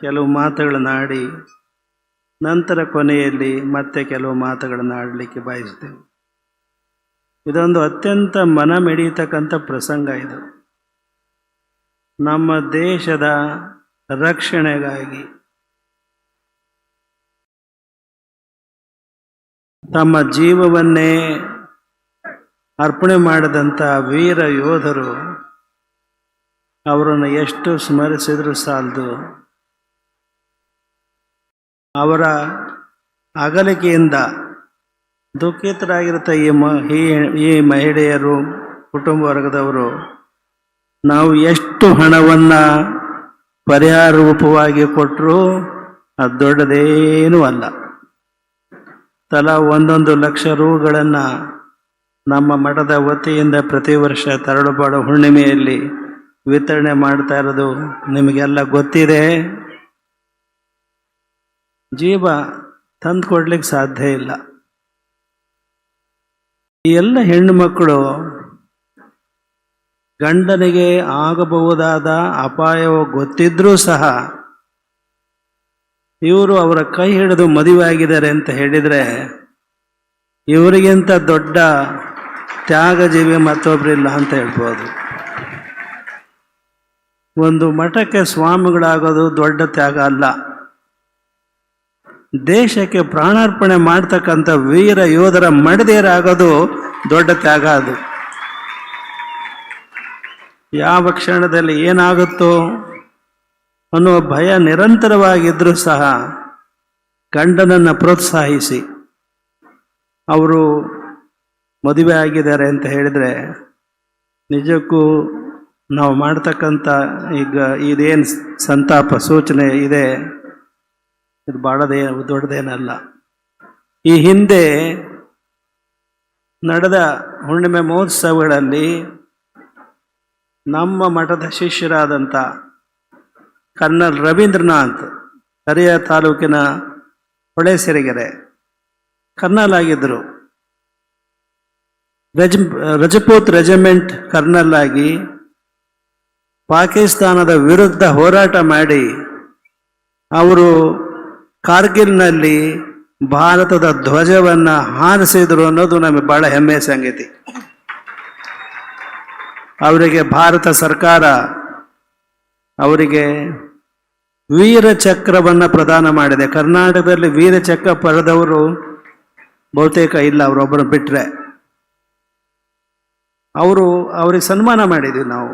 ಕೆಲವು ಮಾತುಗಳನ್ನು ಆಡಿ ನಂತರ ಕೊನೆಯಲ್ಲಿ ಮತ್ತೆ ಕೆಲವು ಮಾತುಗಳನ್ನು ಆಡಲಿಕ್ಕೆ ಬಯಸ್ತೇವೆ. ಇದೊಂದು ಅತ್ಯಂತ ಮನ ಮಿಡಿಯತಕ್ಕಂಥ ಪ್ರಸಂಗ ಇದು. ನಮ್ಮ ದೇಶದ ರಕ್ಷಣೆಗಾಗಿ ತಮ್ಮ ಜೀವವನ್ನೇ ಅರ್ಪಣೆ ಮಾಡಿದಂಥ ವೀರ ಯೋಧರು ಅವರನ್ನು ಎಷ್ಟು ಸ್ಮರಿಸಿದರೂ ಸಾಲದು. ಅವರ ಅಗಲಿಕೆಯಿಂದ ದುಃಖಿತರಾಗಿರುತ್ತೆ ಈ ಮ, ಈ ಮಹಿಳೆಯರು ಕುಟುಂಬ ವರ್ಗದವರು, ನಾವು ಎಷ್ಟು ಹಣವನ್ನು ಪರಿಹಾರ ರೂಪವಾಗಿ ಕೊಟ್ಟರೂ ಅದು ದೊಡ್ಡದೇನೂ ಅಲ್ಲ. ತಲಾ ಒಂದೊಂದು ಲಕ್ಷ ರೂಗಳನ್ನು ನಮ್ಮ ಮಠದ ವತಿಯಿಂದ ಪ್ರತಿ ವರ್ಷ ತರಳುಬಾಡು ಹುಣ್ಣಿಮೆಯಲ್ಲಿ ವಿತರಣೆ ಮಾಡ್ತಾ ಇರೋದು ನಿಮಗೆಲ್ಲ ಗೊತ್ತಿದೆ. ಜೀವ ತಂದು ಕೊಡ್ಲಿಕ್ಕೆ ಸಾಧ್ಯ ಇಲ್ಲ. ಈ ಎಲ್ಲ ಹೆಣ್ಣು ಮಕ್ಕಳು ಗಂಡನಿಗೆ ಆಗಬಹುದಾದ ಅಪಾಯವು ಗೊತ್ತಿದ್ರೂ ಸಹ ಇವರು ಅವರ ಕೈ ಹಿಡಿದು ಮದುವೆ ಆಗಿದ್ದಾರೆ ಅಂತ ಹೇಳಿದರೆ ಇವರಿಗಿಂತ ದೊಡ್ಡ ತ್ಯಾಗ ಜೀವಿ ಮತ್ತೊಬ್ಬರಿಲ್ಲ ಅಂತ ಹೇಳ್ಬೋದು. ಒಂದು ಮಠಕ್ಕೆ ಸ್ವಾಮಿಗಳಾಗೋದು ದೊಡ್ಡ ತ್ಯಾಗ ಅಲ್ಲ. ದೇಶಕ್ಕೆ ಪ್ರಾಣಾರ್ಪಣೆ ಮಾಡ್ತಕ್ಕಂಥ ವೀರ ಯೋಧರ ಮಡದೇರಾಗೋದು ದೊಡ್ಡ ತ್ಯಾಗ ಅದು. ಯಾವ ಕ್ಷಣದಲ್ಲಿ ಏನಾಗುತ್ತೋ ಅನ್ನುವ ಭಯ ನಿರಂತರವಾಗಿದ್ದರೂ ಸಹ ಗಂಡನನ್ನು ಪ್ರೋತ್ಸಾಹಿಸಿ. ಅವರು ಮದುವೆ ಆಗಿದ್ದಾರೆ ಅಂತ ಹೇಳಿದರೆ ನಿಜಕ್ಕೂ ನಾವು ಮಾಡ್ತಕ್ಕಂಥ ಈಗ ಇದೇನು ಸಂತಾಪ ಸೂಚನೆ ಇದೆ. ಇದು ಭಾಳದೇ ದೊಡ್ಡದೇನಲ್ಲ ಈ ಹಿಂದೆ ನಡೆದ ಹುಣ್ಣಿಮೆ ಮಹೋತ್ಸವಗಳಲ್ಲಿ ನಮ್ಮ ಮಠದ ಶಿಷ್ಯರಾದಂಥ ಕರ್ನಲ್ ರವೀಂದ್ರನಾಥ್, ಕರಿಯ ತಾಲೂಕಿನ ಹೊಳೆಸಿರಿಗೆರೆ ಕರ್ನಲ್ ಆಗಿದ್ದರು. ರಜ, ರಜಪೂತ್ ರೆಜಿಮೆಂಟ್ ಕರ್ನಲ್ ಆಗಿ ಪಾಕಿಸ್ತಾನದ ವಿರುದ್ಧ ಹೋರಾಟ ಮಾಡಿ ಅವರು ಕಾರ್ಗಿಲ್ನಲ್ಲಿ ಭಾರತದ ಧ್ವಜವನ್ನು ಹಾರಿಸಿದ್ರು ಅನ್ನೋದು ನಮಗೆ ಬಹಳ ಹೆಮ್ಮೆಯ ಸಂಗತಿ. ಅವರಿಗೆ ಭಾರತ ಸರ್ಕಾರ ಅವರಿಗೆ ವೀರ ಚಕ್ರವನ್ನು ಪ್ರದಾನ ಮಾಡಿದೆ. ಕರ್ನಾಟಕದಲ್ಲಿ ವೀರ ಚಕ್ರ ಪಡೆದವರು ಬಹುತೇಕ ಇಲ್ಲ ಅವರೊಬ್ಬರು ಬಿಟ್ಟರೆ ಅವರು ಅವರಿಗೆ ಸನ್ಮಾನ ಮಾಡಿದ್ವಿ ನಾವು.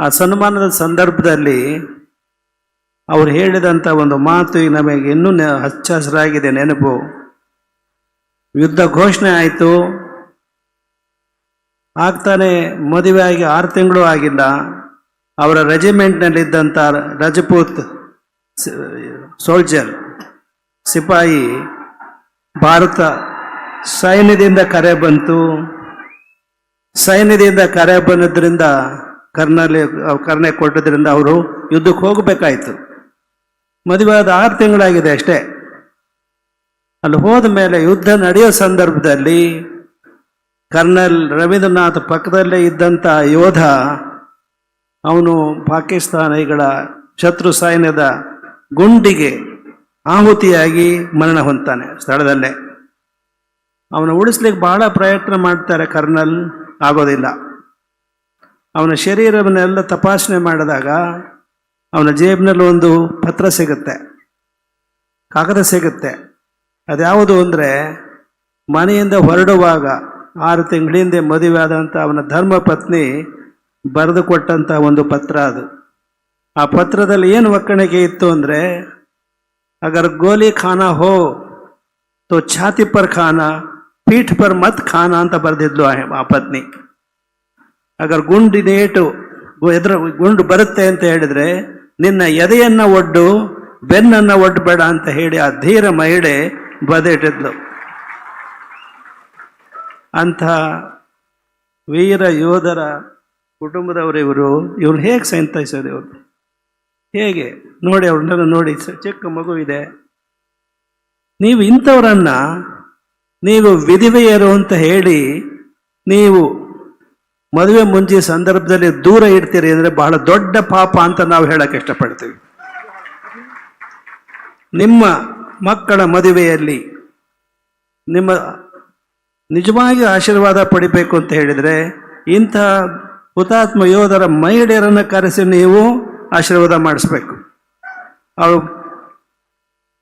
ಆ ಸನ್ಮಾನದ ಸಂದರ್ಭದಲ್ಲಿ ಅವ್ರು ಹೇಳಿದಂಥ ಒಂದು ಮಾತು ಈಗ ನಮಗೆ ಇನ್ನೂ ನೆ ಹಚ್ಚ ಹಸಿರಾಗಿದೆ ನೆನಪು. ಯುದ್ಧ ಘೋಷಣೆ ಆಯಿತು. ಆಗ್ತಾನೆ ಮದುವೆ ಆಗಿ ಆರು ತಿಂಗಳು ಆಗಿಲ್ಲ. ಅವರ ರೆಜಿಮೆಂಟ್ನಲ್ಲಿದ್ದಂಥ ರಜಪೂತ್ ಸೋಲ್ಜರ್, ಸಿಪಾಯಿ, ಭಾರತ ಸೈನ್ಯದಿಂದ ಕರೆ ಬಂತು. ಸೈನ್ಯದಿಂದ ಕರೆ ಬಂದಿದ್ದರಿಂದ ಕರ್ನಲ್ ಕರ್ನೆ ಕೊಟ್ಟದ್ರಿಂದ ಅವರು ಯುದ್ಧಕ್ಕೆ ಹೋಗಬೇಕಾಯ್ತು. ಮದುವೆ ಆದ ಆರು ತಿಂಗಳಾಗಿದೆ ಅಷ್ಟೇ. ಅಲ್ಲಿ ಹೋದ ಮೇಲೆ ಯುದ್ಧ ನಡೆಯೋ ಸಂದರ್ಭದಲ್ಲಿ ಕರ್ನಲ್ ರವೀಂದ್ರನಾಥ್ ಪಕ್ಕದಲ್ಲೇ ಇದ್ದಂಥ ಯೋಧ, ಅವನು ಪಾಕಿಸ್ತಾನಿಗಳ ಶತ್ರು ಸೈನ್ಯದ ಗುಂಡಿಗೆ ಆಹುತಿಯಾಗಿ ಮರಣ ಹೊಂದ್ತಾನೆ ಸ್ಥಳದಲ್ಲೇ. ಅವನು ಉಳಿಸ್ಲಿಕ್ಕೆ ಬಹಳ ಪ್ರಯತ್ನ ಮಾಡ್ತಾರೆ ಕರ್ನಲ್, ಆಗೋದಿಲ್ಲ. ಅವನ ಶರೀರವನ್ನೆಲ್ಲ ತಪಾಸಣೆ ಮಾಡಿದಾಗ ಅವನ ಜೇಬಿನಲ್ಲಿ ಒಂದು ಪತ್ರ ಸಿಗುತ್ತೆ. ಕಾಗದ ಸಿಗುತ್ತೆ. ಅದ್ಯಾವುದು ಅಂದರೆ ಮನೆಯಿಂದ ಹೊರಡುವಾಗ ಆರು ತಿಂಗಳಿಂದ ಮದುವೆ ಆದಂಥ ಅವನ ಧರ್ಮ ಪತ್ನಿ ಬರೆದು ಕೊಟ್ಟಂಥ ಒಂದು ಪತ್ರ ಅದು. ಆ ಪತ್ರದಲ್ಲಿ ಏನು ಒಕ್ಕಣಿಕೆ ಇತ್ತು ಅಂದರೆ, ಅಗರ್ ಗೋಲಿ ಖಾನ ಹೋ, ತೋ ಛಾತಿ ಪರ್ ಖಾನ, ಪೀಠ್ ಪರ್ ಮತ್ ಖಾನ ಅಂತ ಬರೆದಿದ್ಲು ಆ ಪತ್ನಿ. ಅಗರ್ ಗುಂಡಿನೇಟು, ಎದುರು ಗುಂಡು ಬರುತ್ತೆ ಅಂತ ಹೇಳಿದ್ರೆ ನಿನ್ನ ಎದೆಯನ್ನ ಒಡ್ಡು, ಬೆನ್ನನ್ನ ಒಡ್ಡಬೇಡ ಅಂತ ಹೇಳಿ ಆ ಧೀರ ಮಹಿಳೆ ಬದಿಟ್ಟಿದ್ಲು. ಅಂಥ ವೀರ ಯೋಧರ ಕುಟುಂಬದವರಿವರು ಇವ್ರು ಹೇಗೆ ಸಂತೈಸೋದು ಇವರು? ಹೇಗೆ? ನೋಡಿ ಅವ್ರನ್ನೆಲ್ಲ ನೋಡಿ ಚಿಕ್ಕ ಮಗು ಇದೆ. ನೀವು ಇಂಥವರನ್ನ, ನೀವು ವಿಧಿವೆಯರು ಅಂತ ಹೇಳಿ, ನೀವು ಮದುವೆ ಮುಂಜಿ ಸಂದರ್ಭದಲ್ಲಿ ದೂರ ಇಡ್ತೀರಿ ಅಂದರೆ ಬಹಳ ದೊಡ್ಡ ಪಾಪ ಅಂತ ನಾವು ಹೇಳಕ್ಕೆ ಇಷ್ಟಪಡ್ತೀವಿ. ನಿಮ್ಮ ಮಕ್ಕಳ ಮದುವೆಯಲ್ಲಿ ನಿಮ್ಮ ನಿಜವಾಗಿ ಆಶೀರ್ವಾದ ಪಡಿಬೇಕು ಅಂತ ಹೇಳಿದರೆ ಇಂಥ ಹುತಾತ್ಮ ಯೋಧರ ಮಹಿಳೆಯರನ್ನು ಕರೆಸಿ ನೀವು ಆಶೀರ್ವಾದ ಮಾಡಿಸ್ಬೇಕು. ಅವಳು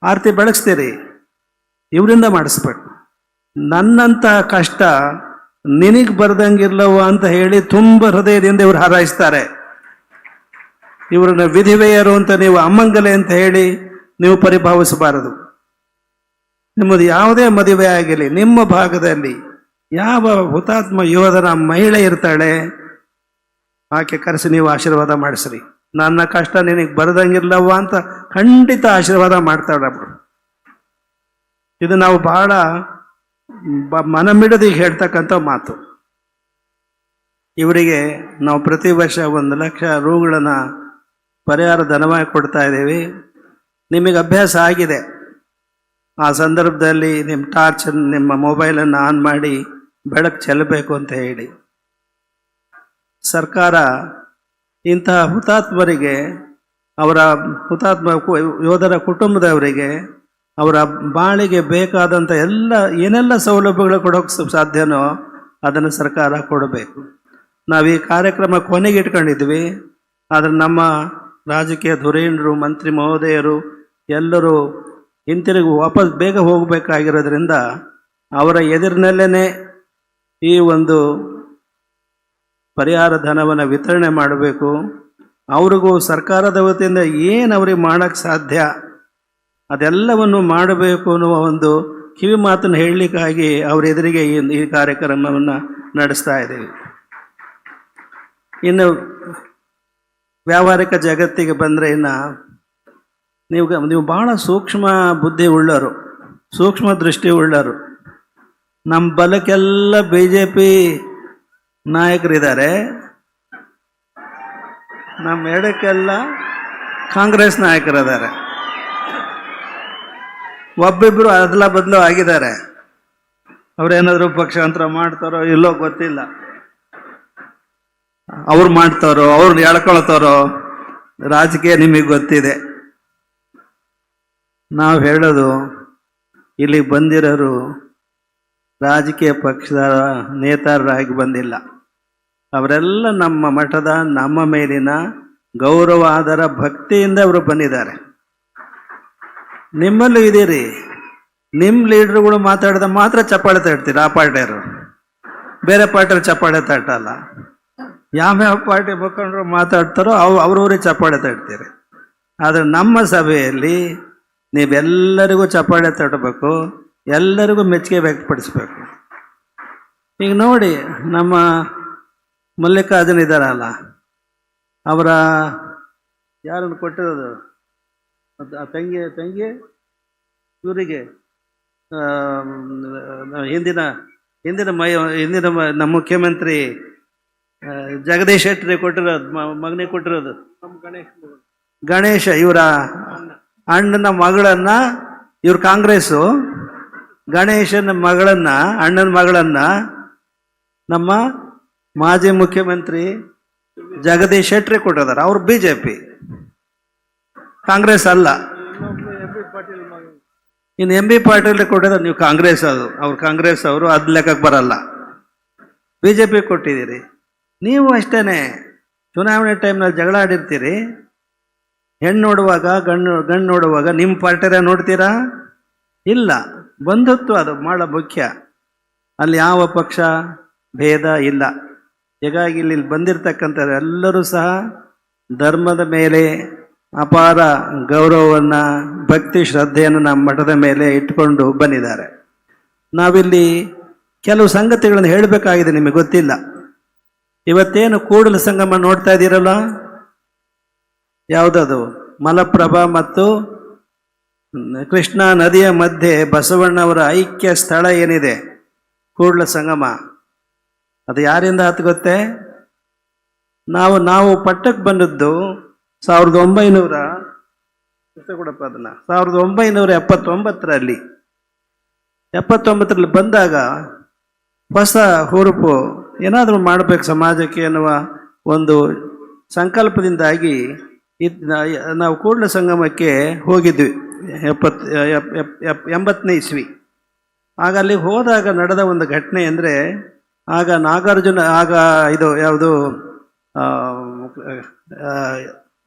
ಆರತಿ ಬೆಳಗ್ಸ್ತೀರಿ, ಇವರಿಂದ ಮಾಡಿಸ್ಬೇಕು. ನನ್ನಂತಹ ಕಷ್ಟ ನಿನಗೆ ಬರ್ದಂಗಿಲ್ಲವ ಅಂತ ಹೇಳಿ ತುಂಬ ಹೃದಯದಿಂದ ಇವರು ಹಾರೈಸ್ತಾರೆ. ಇವರನ್ನ ವಿಧಿವೆಯರು ಅಂತ ನೀವು ಅಮ್ಮಂಗಲೆ ಅಂತ ಹೇಳಿ ನೀವು ಪರಿಭಾವಿಸಬಾರದು. ನಿಮ್ಮದು ಯಾವುದೇ ಮದುವೆ ಆಗಲಿ ನಿಮ್ಮ ಭಾಗದಲ್ಲಿ ಯಾವ ಹುತಾತ್ಮ ಯೋಧನ ಮಹಿಳೆ ಇರ್ತಾಳೆ, ಆಕೆ ಕರೆಸಿ ನೀವು ಆಶೀರ್ವಾದ ಮಾಡಿಸ್ರಿ. ನನ್ನ ಕಷ್ಟ ನಿನಗೆ ಬರದಂಗಿಲ್ಲವ ಅಂತ ಖಂಡಿತ ಆಶೀರ್ವಾದ ಮಾಡ್ತಾಳೆ ಇದು ನಾವು ಬಹಳ ಮನಮಿಡದಿ ಹೇಳ್ತಕ್ಕಂಥ ಮಾತು. ಇವರಿಗೆ ನಾವು ಪ್ರತಿ ವರ್ಷ ಒಂದು ಲಕ್ಷ ರೂಗಳನ್ನು ಪರಿಹಾರ ಧನವಾಗಿ ಕೊಡ್ತಾ ಇದ್ದೀವಿ. ನಿಮಗೆ ಅಭ್ಯಾಸ ಆಗಿದೆ. ಆ ಸಂದರ್ಭದಲ್ಲಿ ನಿಮ್ಮ ಟಾರ್ಚ್ ನಿಮ್ಮ ಮೊಬೈಲನ್ನು ಆನ್ ಮಾಡಿ ಬೆಳಕು ಚೆಲ್ಲಬೇಕು ಅಂತ ಹೇಳಿ. ಸರ್ಕಾರ ಇಂತಹ ಹುತಾತ್ಮರಿಗೆ, ಅವರ ಹುತಾತ್ಮ ಯೋಧರ ಕುಟುಂಬದವರಿಗೆ ಅವರ ಬಾಳಿಗೆ ಬೇಕಾದಂಥ ಎಲ್ಲ, ಏನೆಲ್ಲ ಸೌಲಭ್ಯಗಳು ಕೊಡೋಕೆ ಸಾಧ್ಯನೋ ಅದನ್ನು ಸರ್ಕಾರ ಕೊಡಬೇಕು. ನಾವು ಈ ಕಾರ್ಯಕ್ರಮ ಕೊನೆಗೆ ಇಟ್ಕೊಂಡಿದ್ವಿ. ಆದರೆ ನಮ್ಮ ರಾಜಕೀಯ ಧುರೀಣರು, ಮಂತ್ರಿ ಮಹೋದಯರು ಎಲ್ಲರೂ ಹಿಂತಿರುಗಿ ವಾಪಸ್ ಬೇಗ ಹೋಗಬೇಕಾಗಿರೋದ್ರಿಂದ ಅವರ ಎದುರಿನಲ್ಲೇ ಈ ಒಂದು ಪರಿಹಾರ ಧನವನ್ನು ವಿತರಣೆ ಮಾಡಬೇಕು. ಅವ್ರಿಗೂ ಸರ್ಕಾರದ ವತಿಯಿಂದ ಏನು ಅವ್ರಿಗೆ ಮಾಡೋಕ್ಕೆ ಸಾಧ್ಯ ಅದೆಲ್ಲವನ್ನು ಮಾಡಬೇಕು ಅನ್ನುವ ಒಂದು ಕಿವಿ ಮಾತನ್ನು ಹೇಳಲಿಕ್ಕಾಗಿ ಅವರ ಎದುರಿಗೆ ಈ ಕಾರ್ಯಕ್ರಮವನ್ನು ನಡೆಸ್ತಾ ಇದ್ದೀವಿ. ಇನ್ನು ವ್ಯಾವಹಾರಿಕ ಜಗತ್ತಿಗೆ ಬಂದರೆ ಇನ್ನು ನೀವು ನೀವು ಭಾಳ ಸೂಕ್ಷ್ಮ ಬುದ್ಧಿ ಉಳ್ಳರು, ಸೂಕ್ಷ್ಮ ದೃಷ್ಟಿ ಉಳ್ಳರು. ನಮ್ಮ ಬಲಕ್ಕೆಲ್ಲ ಬಿ ಜೆ ಪಿ ನಾಯಕರಿದ್ದಾರೆ. ನಮ್ಮ ಎಡಕ್ಕೆಲ್ಲ ಕಾಂಗ್ರೆಸ್ ನಾಯಕರಿದ್ದಾರೆ. ಒಬ್ಬಿಬ್ರು ಅದಲ ಬದಲು ಆಗಿದ್ದಾರೆ. ಅವ್ರೇನಾದ್ರು ಪಕ್ಷಾಂತರ ಮಾಡ್ತಾರೋ ಇಲ್ಲೋ ಗೊತ್ತಿಲ್ಲ. ಅವ್ರು ಮಾಡ್ತಾರೋ, ಅವ್ರು ಹೇಳ್ಕೊಳ್ತಾರೋ ರಾಜಕೀಯ ನಿಮಗೆ ಗೊತ್ತಿದೆ. ನಾವು ಹೇಳೋದು ಇಲ್ಲಿ ಬಂದಿರೋರು ರಾಜಕೀಯ ಪಕ್ಷದ ನೇತಾರರಾಗಿ ಬಂದಿಲ್ಲ. ಅವರೆಲ್ಲ ನಮ್ಮ ಮಠದ ನಮ್ಮ ಮೇಲಿನ ಗೌರವ ಆದರ ಭಕ್ತಿಯಿಂದ ಅವರು ಬಂದಿದ್ದಾರೆ. ನಿಮ್ಮಲ್ಲೂ ಇದೀರಿ ನಿಮ್ಮ ಲೀಡ್ರುಗಳು ಮಾತಾಡಿದ ಮಾತ್ರ ಚಪ್ಪಾಳೆ ತಟ್ತೀರಿ, ಆ ಪಾರ್ಟಿಯರು ಬೇರೆ ಪಾರ್ಟಿಯವ್ರು ಚಪ್ಪಾಳೆ ತಟ್ಟಲ್ಲ. ಯಾವ್ಯಾವ ಪಾರ್ಟಿ ಮುಖಂಡರು ಮಾತಾಡ್ತಾರೋ ಅವು ಅವ್ರವ್ರಿಗೆ ಚಪ್ಪಾಳೆ ತಟ್ತೀರಿ. ಆದರೆ ನಮ್ಮ ಸಭೆಯಲ್ಲಿ ನೀವೆಲ್ಲರಿಗೂ ಚಪ್ಪಾಳೆ ತಟ್ಟಬೇಕು ಎಲ್ಲರಿಗೂ ಮೆಚ್ಚುಗೆ ವ್ಯಕ್ತಪಡಿಸ್ಬೇಕು. ಈಗ ನೋಡಿ, ನಮ್ಮ ಮಲ್ಲಿಕಾರ್ಜುನ್ ಇದ್ದಾರಲ್ಲ, ಅವರ ಯಾರನ್ನು ಕೊಟ್ಟಿರೋದು? ತಂಗಿ ತಂಗಿ ಇವರಿಗೆ ಹಿಂದಿನ ಹಿಂದಿನ ಮೈ ಹಿಂದಿನ ನಮ್ಮ ಮುಖ್ಯಮಂತ್ರಿ ಜಗದೀಶ್ ಶೆಟ್ಟರಿ ಕೊಟ್ಟಿರೋದು ಮಗನಿಗೆ ಕೊಟ್ಟಿರೋದು. ಗಣೇಶ ಇವರ ಅಣ್ಣನ ಮಗಳನ್ನ ಇವ್ರ ಕಾಂಗ್ರೆಸ್ಸು ಗಣೇಶನ ಮಗಳನ್ನ ಅಣ್ಣನ ಮಗಳನ್ನ ನಮ್ಮ ಮಾಜಿ ಮುಖ್ಯಮಂತ್ರಿ ಜಗದೀಶ್ ಶೆಟ್ಟರಿ ಕೊಟ್ಟಿದ್ದಾರೆ. ಅವ್ರು ಬಿ ಜೆ ಪಿ ಕಾಂಗ್ರೆಸ್ ಅಲ್ಲ. ಇನ್ನು ಎಂ ಬಿ ಪಾಟೀಲ್ ಕೊಟ್ಟಿದ್ರೆ ನೀವು ಕಾಂಗ್ರೆಸ್ ಅದು. ಅವ್ರು ಕಾಂಗ್ರೆಸ್ ಅವರು, ಅದ್ ಲೆಕ್ಕಕ್ಕೆ ಬರಲ್ಲ. ಬಿ ಜೆ ಪಿ ಕೊಟ್ಟಿದ್ದೀರಿ. ನೀವು ಅಷ್ಟೇನೆ ಚುನಾವಣೆ ಟೈಮ್ನಲ್ಲಿ ಜಗಳ ಆಡಿರ್ತೀರಿ. ಹೆಣ್ಣು ನೋಡುವಾಗ ಗಣ್ಣು ಗಂಡು ನೋಡುವಾಗ ನಿಮ್ಮ ಪಾರ್ಟಿರ ನೋಡ್ತೀರಾ? ಇಲ್ಲ. ಬಂಧುತ್ವ ಅದು ಭಾಳ ಮುಖ್ಯ. ಅಲ್ಲಿ ಯಾವ ಪಕ್ಷ? ಭೇದ ಇಲ್ಲ. ಹೀಗಾಗಿ ಇಲ್ಲಿ ಬಂದಿರತಕ್ಕಂಥ ಎಲ್ಲರೂ ಸಹ ಧರ್ಮದ ಮೇಲೆ ಅಪಾರ ಗೌರವವನ್ನು, ಭಕ್ತಿ ಶ್ರದ್ಧೆಯನ್ನು ನಮ್ಮ ಮಠದ ಮೇಲೆ ಇಟ್ಟುಕೊಂಡು ಬಂದಿದ್ದಾರೆ. ನಾವಿಲ್ಲಿ ಕೆಲವು ಸಂಗತಿಗಳನ್ನು ಹೇಳಬೇಕಾಗಿದೆ ನಿಮಗೆ ಗೊತ್ತಿಲ್ಲ. ಇವತ್ತೇನು ಕೂಡಲ ಸಂಗಮ ನೋಡ್ತಾ ಇದ್ದೀರಲ್ಲ? ಯಾವುದದು? ಮಲಪ್ರಭಾ ಮತ್ತು ಕೃಷ್ಣಾ ನದಿಯ ಮಧ್ಯೆ ಬಸವಣ್ಣವರ ಐಕ್ಯ ಸ್ಥಳ ಏನಿದೆ? ಕೂಡಲ ಸಂಗಮ. ಅದು ಯಾರಿಂದ ಆತು ಗೊತ್ತೇ? ನಾವು ನಾವು ಪಟ್ಟಕ್ಕೆ ಬಂದದ್ದು ಸಾವಿರದ ಒಂಬೈನೂರ ಕೊಡಪ್ಪ ಅದನ್ನ. ಸಾವಿರದ ಒಂಬೈನೂರ ಎಪ್ಪತ್ತೊಂಬತ್ತರಲ್ಲಿ ಎಪ್ಪತ್ತೊಂಬತ್ತರಲ್ಲಿ ಬಂದಾಗ ಹೊಸ ಹುರುಪು ಏನಾದರೂ ಮಾಡಬೇಕು ಸಮಾಜಕ್ಕೆ ಎನ್ನುವ ಒಂದು ಸಂಕಲ್ಪದಿಂದಾಗಿ ಇದ್ ನಾವು ಕೂಡಲ ಸಂಗಮಕ್ಕೆ ಹೋಗಿದ್ವಿ ಎಪ್ಪತ್ತು ಎಪ್- ಎಪ್- ಎಪ್- ಎಂಬತ್ತನೇ ಇಸ್ವಿ. ಆಗ ಅಲ್ಲಿ ಹೋದಾಗ ನಡೆದ ಒಂದು ಘಟನೆ ಅಂದರೆ, ಆಗ ನಾಗಾರ್ಜುನ, ಆಗ ಇದು ಯಾವುದು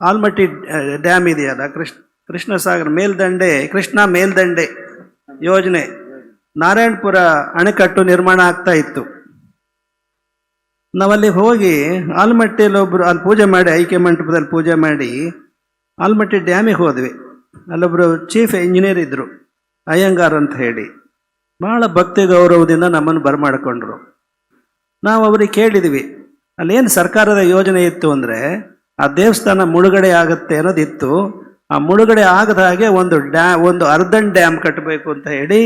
ಆಲ್ಮಟ್ಟಿ ಡ್ಯಾಮ್ ಇದೆಯಲ್ಲ ಕೃಷ್ಣ ಕೃಷ್ಣ ಸಾಗರ್ ಮೇಲ್ದಂಡೆ, ಕೃಷ್ಣ ಮೇಲ್ದಂಡೆ ಯೋಜನೆ. ನಾರಾಯಣಪುರ ಅಣೆಕಟ್ಟು ನಿರ್ಮಾಣ ಆಗ್ತಾ ಇತ್ತು. ನಾವಲ್ಲಿ ಹೋಗಿ ಆಲ್ಮಟ್ಟಿಯಲ್ಲಿ ಒಬ್ಬರು ಅಲ್ಲಿ ಪೂಜೆ ಮಾಡಿ, ಐಕೆ ಮಂಟಪದಲ್ಲಿ ಪೂಜೆ ಮಾಡಿ, ಆಲ್ಮಟ್ಟಿ ಡ್ಯಾಮಿಗೆ ಹೋದ್ವಿ. ಅಲ್ಲೊಬ್ಬರು ಚೀಫ್ ಇಂಜಿನಿಯರ್ ಇದ್ದರು ಅಯ್ಯಂಗಾರ್ ಅಂತ ಹೇಳಿ. ಭಾಳ ಭಕ್ತಿ ಗೌರವದಿಂದ ನಮ್ಮನ್ನು ಬರಮಾಡಿಕೊಂಡ್ರು. ನಾವು ಅವ್ರಿಗೆ ಕೇಳಿದ್ವಿ ಅಲ್ಲೇನು ಸರ್ಕಾರದ ಯೋಜನೆ ಇತ್ತು ಅಂದರೆ ಆ ದೇವಸ್ಥಾನ ಮುಳುಗಡೆ ಆಗುತ್ತೆ ಅನ್ನೋದಿತ್ತು. ಆ ಮುಳುಗಡೆ ಆಗದ ಹಾಗೆ ಒಂದು ಡ್ಯಾ, ಒಂದು ಅರ್ಧನ್ ಡ್ಯಾಮ್ ಕಟ್ಟಬೇಕು ಅಂತ ಹೇಳಿ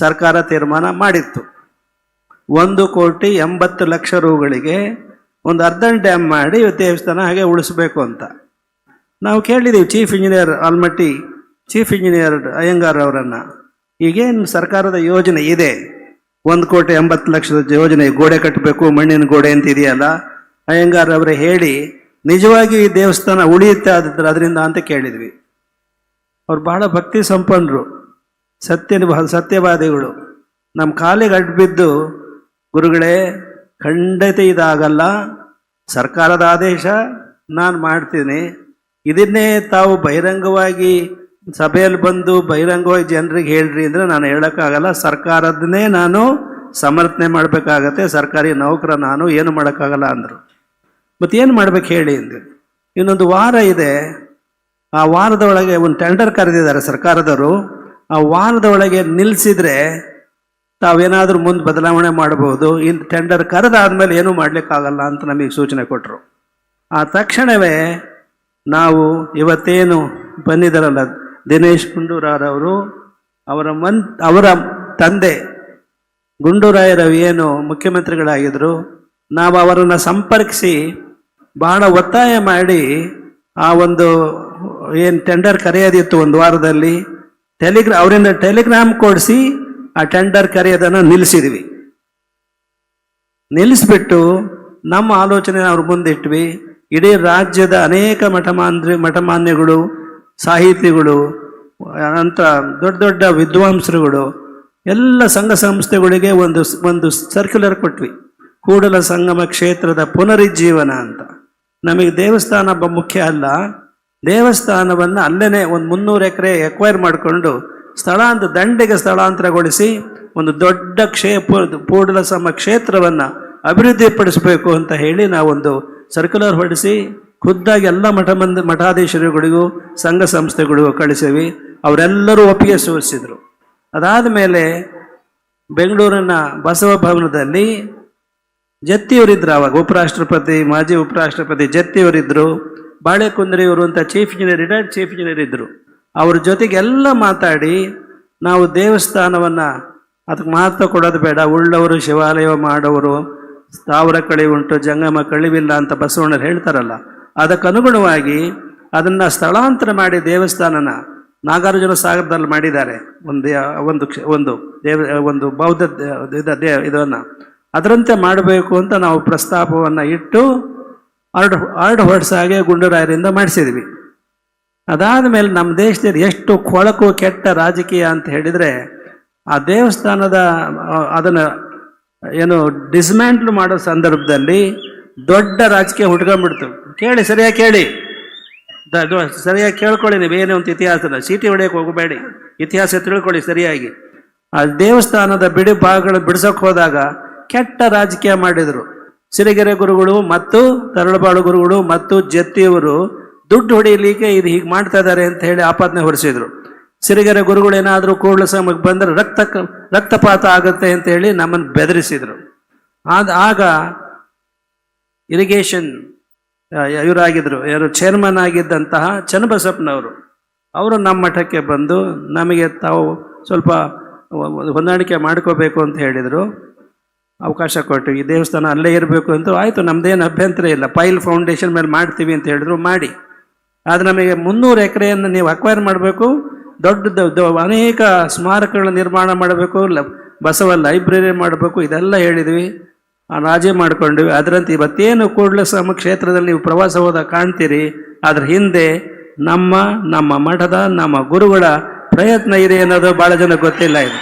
ಸರ್ಕಾರ ತೀರ್ಮಾನ ಮಾಡಿತ್ತು. ಒಂದು ಕೋಟಿ ಎಂಬತ್ತು ಲಕ್ಷ ರೂಗಳಿಗೆ ಒಂದು ಅರ್ಧನ್ ಡ್ಯಾಮ್ ಮಾಡಿ ದೇವಸ್ಥಾನ ಹಾಗೆ ಉಳಿಸ್ಬೇಕು ಅಂತ. ನಾವು ಕೇಳಿದ್ದೀವಿ chief engineer Almatti, chief engineer Iyengar ಅವರನ್ನು. ಈಗೇನು ಸರ್ಕಾರದ ಯೋಜನೆ ಇದೆ. ಒಂದು ಕೋಟಿ ಎಂಬತ್ತು ಲಕ್ಷದ ಯೋಜನೆ, ಗೋಡೆ ಕಟ್ಟಬೇಕು ಮಣ್ಣಿನ ಗೋಡೆ ಅಂತ ಇದೆಯಲ್ಲ ಅಯ್ಯಂಗಾರ್ ಅವರೇ ಹೇಳಿ ನಿಜವಾಗಿ ಈ ದೇವಸ್ಥಾನ ಉಳಿಯುತ್ತೆ ಆದ್ರೆ ಅದರಿಂದ ಅಂತ ಕೇಳಿದ್ವಿ. ಅವ್ರು ಬಹಳ ಭಕ್ತಿ ಸಂಪನ್ನರು ಸತ್ಯ ಸತ್ಯವಾದಿಗಳು. ನಮ್ಮ ಕಾಲಿಗೆ ಅಡ್ಬಿದ್ದು ಗುರುಗಳೇ, ಖಂಡಿತ ಇದಾಗಲ್ಲ, ಸರ್ಕಾರದ ಆದೇಶ, ನಾನು ಮಾಡ್ತೀನಿ. ಇದನ್ನೇ ತಾವು ಬಹಿರಂಗವಾಗಿ ಸಭೆಯಲ್ಲಿ ಬಂದು ಬಹಿರಂಗವಾಗಿ ಜನರಿಗೆ ಹೇಳ್ರಿ ಅಂದರೆ ನಾನು ಹೇಳೋಕ್ಕಾಗಲ್ಲ. ಸರ್ಕಾರದನ್ನೇ ನಾನು ಸಮರ್ಥನೆ ಮಾಡಬೇಕಾಗತ್ತೆ. ಸರ್ಕಾರಿ ನೌಕರ ನಾನು ಏನು ಮಾಡೋಕ್ಕಾಗಲ್ಲ ಅಂದರು. ಮತ್ತು ಏನು ಮಾಡ್ಬೇಕು ಹೇಳಿ ಅಂದೆ ಇನ್ನೊಂದು ವಾರ ಇದೆ. ಆ ವಾರದ ಒಳಗೆ ಒಂದು ಟೆಂಡರ್ ಕರೆದಿದ್ದಾರೆ ಸರ್ಕಾರದವರು. ಆ ವಾರದ ಒಳಗೆ ನಿಲ್ಲಿಸಿದರೆ ತಾವೇನಾದರೂ ಮುಂದೆ ಬದಲಾವಣೆ ಮಾಡಬಹುದು ಇನ್ನು ಟೆಂಡರ್ ಕರೆದಾದ್ಮೇಲೆ ಏನೂ ಮಾಡಲಿಕ್ಕಾಗಲ್ಲ ಅಂತ ನಮಗೆ ಸೂಚನೆ ಕೊಟ್ಟರು ಆ ತಕ್ಷಣವೇ ನಾವು ಇವತ್ತೇನು ಬಂದಿದ್ದಾರಲ್ಲ ದಿನೇಶ್ ಗುಂಡೂರಾರವರು ಅವರ ಮನ್, ಅವರ ತಂದೆ ಗುಂಡೂರಾಯರವ್ ಏನು ಮುಖ್ಯಮಂತ್ರಿಗಳಾಗಿದ್ದರು ನಾವು ಅವರನ್ನು ಸಂಪರ್ಕಿಸಿ ಬಹಳ ಒತ್ತಾಯ ಮಾಡಿ ಆ ಒಂದು ಏನು ಟೆಂಡರ್ ಕರೆಯೋದಿತ್ತು ಒಂದು ವಾರದಲ್ಲಿ ಟೆಲಿಗ್ರಾ ಅವರಿಂದ ಟೆಲಿಗ್ರಾಮ್ ಕೊಡಿಸಿ ಆ ಟೆಂಡರ್ ಕರೆಯೋದನ್ನು ನಿಲ್ಲಿಸಿದ್ವಿ. ನಿಲ್ಲಿಸ್ಬಿಟ್ಟು ನಮ್ಮ ಆಲೋಚನೆ ಅವ್ರ ಮುಂದಿಟ್ವಿ. ಇಡೀ ರಾಜ್ಯದ ಅನೇಕ ಮಠಮಾನ್ರಿ ಮಠಮಾನ್ಯಗಳು, ಸಾಹಿತಿಗಳು ಅಂತ ದೊಡ್ಡ ದೊಡ್ಡ ವಿದ್ವಾಂಸರುಗಳು, ಎಲ್ಲ ಸಂಘ ಸಂಸ್ಥೆಗಳಿಗೆ ಒಂದು ಒಂದು ಸರ್ಕ್ಯುಲರ್ ಕೊಟ್ವಿ. ಕೂಡಲ ಸಂಗಮ ಕ್ಷೇತ್ರದ ಪುನರುಜ್ಜೀವನ ಅಂತ. ನಮಗೆ ದೇವಸ್ಥಾನ ಬ ಮುಖ್ಯ ಅಲ್ಲ. ದೇವಸ್ಥಾನವನ್ನು ಅಲ್ಲೇ ಒಂದು ಮುನ್ನೂರು ಎಕರೆ ಎಕ್ವೈರ್ ಮಾಡಿಕೊಂಡು ಸ್ಥಳಾಂತರ ದಂಡೆಗೆ ಸ್ಥಳಾಂತರಗೊಳಿಸಿ ಒಂದು ದೊಡ್ಡ ಕ್ಷೇ ಕೂಡಲ ಸಮ ಕ್ಷೇತ್ರವನ್ನು ಅಭಿವೃದ್ಧಿಪಡಿಸಬೇಕು ಅಂತ ಹೇಳಿ ನಾವೊಂದು ಸರ್ಕ್ಯುಲರ್ ಹೊರಡಿಸಿ ಖುದ್ದಾಗಿ ಎಲ್ಲ ಮಠ ಮಂದಿ, ಮಠಾಧೀಶರುಗಳಿಗೂ, ಸಂಘ ಸಂಸ್ಥೆಗಳಿಗೂ ಕಳಿಸಿವಿ ಅವರೆಲ್ಲರೂ ಒಪ್ಪಿಗೆ ಸೂಚಿಸಿದರು ಅದಾದ ಮೇಲೆ ಬೆಂಗಳೂರಿನ ಬಸವ ಭವನದಲ್ಲಿ ಜತ್ತಿಯವರಿದ್ರು ಆವಾಗ ಉಪರಾಷ್ಟ್ರಪತಿ, ಮಾಜಿ ಉಪರಾಷ್ಟ್ರಪತಿ ಜತ್ತಿಯವರಿದ್ದರು ಬಾಳೆಕುಂದ್ರಿಯವರು ಅಂತ chief engineer retired chief engineer ಇದ್ದರು ಅವ್ರ ಜೊತೆಗೆಲ್ಲ ಮಾತಾಡಿ ನಾವು ದೇವಸ್ಥಾನವನ್ನು ಅದಕ್ಕೆ ಮಹತ್ವ ಕೊಡೋದು ಬೇಡ, ಉಳ್ಳವರು ಶಿವಾಲಯ ಮಾಡೋರು ಸ್ಥಾವರ ಕಳಿ ಉಂಟು, ಜಂಗಮ ಕಳಿವಿಲ್ಲ ಅಂತ ಬಸವಣ್ಣರು ಹೇಳ್ತಾರಲ್ಲ ಅದಕ್ಕನುಗುಣವಾಗಿ ಅದನ್ನು ಸ್ಥಳಾಂತರ ಮಾಡಿ ದೇವಸ್ಥಾನನ ನಾಗಾರ್ಜುನ ಸಾಗರದಲ್ಲಿ ಮಾಡಿದ್ದಾರೆ. ಒಂದು ಒಂದು ಒಂದು ದೇವ, ಒಂದು ಬೌದ್ಧ ಇದನ್ನು. ಅದರಂತೆ ಮಾಡಬೇಕು ಅಂತ ನಾವು ಪ್ರಸ್ತಾಪವನ್ನು ಇಟ್ಟು ಆರ್ಡ್ ಆರ್ಡ್ ಹೊಡ್ಸ ಹಾಗೆ ಗುಂಡೂರಾಯರಿಂದ ಮಾಡಿಸಿದ್ವಿ. ಅದಾದ ಮೇಲೆ ನಮ್ಮ ದೇಶದಲ್ಲಿ ಎಷ್ಟು ಕೊಳಕು ಕೆಟ್ಟ ರಾಜಕೀಯ ಅಂತ ಹೇಳಿದರೆ ಆ ದೇವಸ್ಥಾನದ ಅದನ್ನು ಏನು ಡಿಸ್ಮ್ಯಾಂಟ್ಲ್ ಮಾಡೋ ಸಂದರ್ಭದಲ್ಲಿ ದೊಡ್ಡ ರಾಜಕೀಯ ಹುಟ್ಕೊಂಡ್ಬಿಡ್ತು. ಕೇಳಿ, ಸರಿಯಾಗಿ ಕೇಳಿ. ಸರಿಯಾಗಿ ಕೇಳ್ಕೊಳ್ಳಿ ನೀವು, ಏನೇ ಒಂದು ಇತಿಹಾಸನ. ಸೀಟಿ ಹೊಡೆಯಕ್ಕೆ ಹೋಗಬೇಡಿ. ಇತಿಹಾಸ ತಿಳ್ಕೊಳ್ಳಿ ಸರಿಯಾಗಿ. ಆ ದೇವಸ್ಥಾನದ ಬಿಡಿ ಭಾಗಗಳು ಬಿಡಿಸೋಕೆ ಹೋದಾಗ ಕೆಟ್ಟ ರಾಜಕೀಯ ಮಾಡಿದರು. ಸಿರಿಗೆರೆ ಗುರುಗಳು ಮತ್ತು ತರಳಬಾಳು ಗುರುಗಳು ಮತ್ತು ಜತ್ತಿಯವರು ದುಡ್ಡು ಹೊಡೆಯಲಿಕ್ಕೆ ಇದು ಹೀಗೆ ಮಾಡ್ತಾ ಇದ್ದಾರೆ ಅಂತ ಹೇಳಿ ಆಪಾದನೆ ಹೊರಿಸಿದ್ರು. ಸಿರಿಗೆರೆ ಗುರುಗಳು ಏನಾದರೂ ಕೂಡಲ ಸಮಕ್ಕೆ ಬಂದರೆ ರಕ್ತ ರಕ್ತಪಾತ ಆಗುತ್ತೆ ಅಂತ ಹೇಳಿ ನಮ್ಮನ್ನು ಬೆದರಿಸಿದರು. ಆದ, ಆಗ ಇರಿಗೇಷನ್ ಇವರಾಗಿದ್ದರು ಯಾರು ಚೇರ್ಮನ್ ಆಗಿದ್ದಂತಹ ಚನ್ನಬಸಪ್ಪನವರು. ಅವರು ನಮ್ಮ ಮಠಕ್ಕೆ ಬಂದು ನಮಗೆ ತಾವು ಸ್ವಲ್ಪ ಹೊಂದಾಣಿಕೆ ಮಾಡ್ಕೋಬೇಕು ಅಂತ ಹೇಳಿದರು. ಅವಕಾಶ ಕೊಟ್ಟು ಈ ದೇವಸ್ಥಾನ ಅಲ್ಲೇ ಇರಬೇಕು ಅಂತ ಆಯಿತು ನಮ್ಮದೇನು ಅಭ್ಯಂತರ ಇಲ್ಲ. ಪೈಲ್ ಫೌಂಡೇಶನ್ ಮೇಲೆ ಮಾಡ್ತೀವಿ ಅಂತ ಹೇಳಿದ್ರು ಮಾಡಿ. ಆದರೆ ನಮಗೆ ಮುನ್ನೂರು ಎಕರೆಯನ್ನು ನೀವು ಅಕ್ವೈರ್ ಮಾಡಬೇಕು, ದೊಡ್ಡ ಅನೇಕ ಸ್ಮಾರಕಗಳ ನಿರ್ಮಾಣ ಮಾಡಬೇಕು ಬಸವ ಲೈಬ್ರರಿ ಮಾಡಬೇಕು, ಇದೆಲ್ಲ ಹೇಳಿದ್ವಿ. ರಾಜಿ ಮಾಡಿಕೊಂಡ್ವಿ. ಅದರಂತೆ ಇವತ್ತೇನು ಕೂಡಲ ಸಮ ಕ್ಷೇತ್ರದಲ್ಲಿ ನೀವು ಪ್ರವಾಸ ಹೋದಾಗ ಕಾಣ್ತೀರಿ, ಅದ್ರ ಹಿಂದೆ ನಮ್ಮ ನಮ್ಮ ಮಠದ, ನಮ್ಮ ಗುರುಗಳ ಪ್ರಯತ್ನ ಇದೆ ಅನ್ನೋದು ಭಾಳ ಜನ ಗೊತ್ತಿಲ್ಲ ಇದು.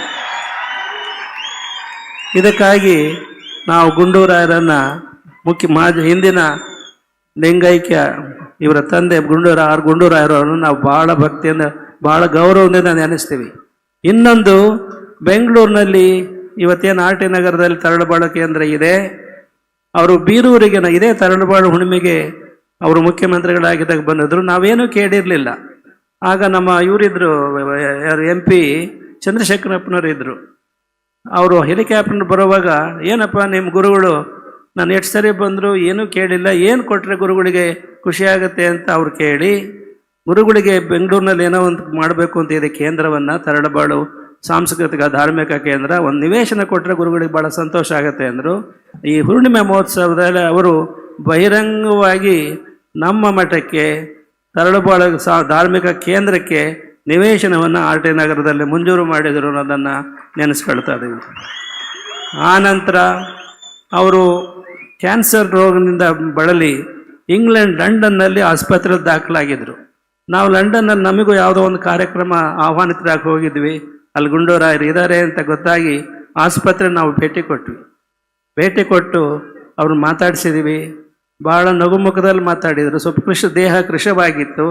ಇದಕ್ಕಾಗಿ ನಾವು ಗುಂಡೂರಾಯರನ್ನು ಮುಖ್ಯ ಮಾಜಿ ಹಿಂದಿನ ಲಿಂಗೈಕ್ಯ ಇವರ ತಂದೆ ಗುಂಡೂರ ಆರ್ ಗುಂಡೂರಾಯರವರನ್ನು ನಾವು ಭಾಳ ಭಕ್ತಿಯಿಂದ ಭಾಳ ಗೌರವದಿಂದ ನೆನೆಸ್ತೀವಿ ಇನ್ನೊಂದು, ಬೆಂಗಳೂರಿನಲ್ಲಿ ಇವತ್ತೇನು ಆರ್ ಟಿ ನಗರದಲ್ಲಿ ತರಳಬಾಳು ಕೇಂದ್ರ ಇದೆ. ಅವರು ಬೀರೂರಿಗೆ ಇದೇ ತರಳಬಾಳು ಹುಣ್ಣಿಮೆಗೆ ಅವರು ಮುಖ್ಯಮಂತ್ರಿಗಳಾಗಿದ್ದಾಗ ಬಂದಿದ್ರು. ನಾವೇನೂ ಕೇಳಿರಲಿಲ್ಲ. ಆಗ ನಮ್ಮ ಇವರಿದ್ದರು ಯಾರು ಎಂ ಪಿ ಚಂದ್ರಶೇಖರಪ್ಪನವರು ಇದ್ರು. ಅವರು ಹೆಲಿಕಾಪ್ಟರ್ ಬರುವಾಗ, ಏನಪ್ಪ ನಿಮ್ಮ ಗುರುಗಳು ನಾನು ಎಷ್ಟು ಸರಿ ಬಂದರು ಏನೂ ಕೇಳಿಲ್ಲ, ಏನು ಕೊಟ್ಟರೆ ಗುರುಗಳಿಗೆ ಖುಷಿಯಾಗುತ್ತೆ ಅಂತ ಅವ್ರು ಕೇಳಿ, ಗುರುಗಳಿಗೆ ಬೆಂಗಳೂರಿನಲ್ಲಿ ಏನೋ ಒಂದು ಮಾಡಬೇಕು ಅಂತ ಇದೆ ಕೇಂದ್ರವನ್ನು, ತರಳಬಾಳು, ಸಾಂಸ್ಕೃತಿಕ, ಧಾರ್ಮಿಕ ಕೇಂದ್ರ, ಒಂದು ನಿವೇಶನ ಕೊಟ್ಟರೆ ಗುರುಗಳಿಗೆ ಭಾಳ ಸಂತೋಷ ಆಗುತ್ತೆ, ಅಂದರು. ಈ ಹುರ್ಣಿಮೆ ಮಹೋತ್ಸವದಲ್ಲಿ ಅವರು ಬಹಿರಂಗವಾಗಿ ನಮ್ಮ ಮಠಕ್ಕೆ, ತರಳುಬಾಳು ಸಾ, ಧಾರ್ಮಿಕ ಕೇಂದ್ರಕ್ಕೆ ನಿವೇಶನವನ್ನು ಆರ್ ಟಿ ನಗರದಲ್ಲಿ ಮಂಜೂರು ಮಾಡಿದರು ಅನ್ನೋದನ್ನು ನೆನೆಸ್ಕೊಳ್ತಾ ಇದ್ದೀವಿ ಆನಂತರ ನಂತರ ಅವರು ಕ್ಯಾನ್ಸರ್ ರೋಗದಿಂದ ಬಳಲಿ ಇಂಗ್ಲೆಂಡ್, ಲಂಡನ್ನಲ್ಲಿ ಆಸ್ಪತ್ರೆ ದಾಖಲಾಗಿದ್ದರು ನಾವು ಲಂಡನ್ನಲ್ಲಿ ನಮಗೂ ಯಾವುದೋ ಒಂದು ಕಾರ್ಯಕ್ರಮ ಆಹ್ವಾನಿತರಾಗಿ ಹೋಗಿದ್ವಿ. ಅಲ್ಲಿ ಗುಂಡೂರಾಯರು ಇದ್ದಾರೆ ಅಂತ ಗೊತ್ತಾಗಿ ಆಸ್ಪತ್ರೆ ನಾವು ಭೇಟಿ ಕೊಟ್ವಿ. ಭೇಟಿ ಕೊಟ್ಟು ಅವ್ರನ್ನ ಮಾತಾಡಿಸಿದ್ವಿ. ಭಾಳ ನಗುಮುಖದಲ್ಲಿ ಮಾತಾಡಿದರು. ಸ್ವಲ್ಪ ಕೃಷ, ದೇಹ ಕೃಶವಾಗಿತ್ತು